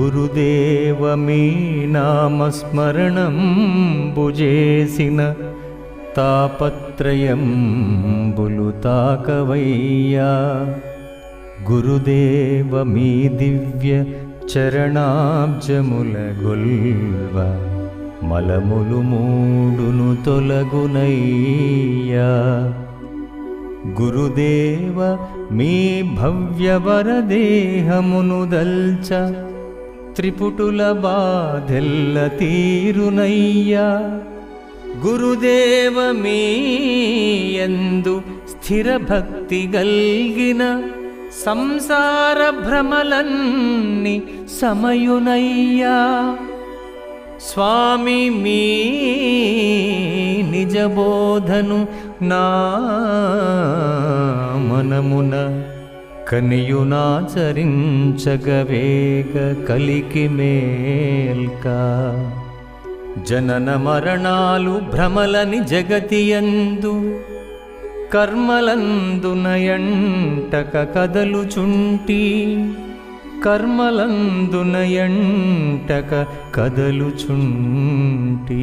గురుదేవ మీ నామస్మరణం భుజేసిన తాపత్రయం బులు తాకవయ్యా. గురుదేవ మీ దివ్య చరణాబ్జముల గొల్వ మలములు మూడును తొలగునయ్యా. గురుదేవ మీ భవ్యవరదేహమునుదల్చ త్రిపుటుల బాధెల్ల తీరునయ్యా. గురుదేవ మీ ఎందు స్థిర భక్తి గల్గిన సంసార భ్రమలన్ని సమయునయ్యా. స్వామి మీ బోధను నా మనమున కనియునాచరించగవేగ కలికి మేల్కా. జనన మరణాలు భ్రమలని జగతియందు కర్మలందునయంటక కదలుచుంటి కర్మలందునయంటక కదలుచుంటి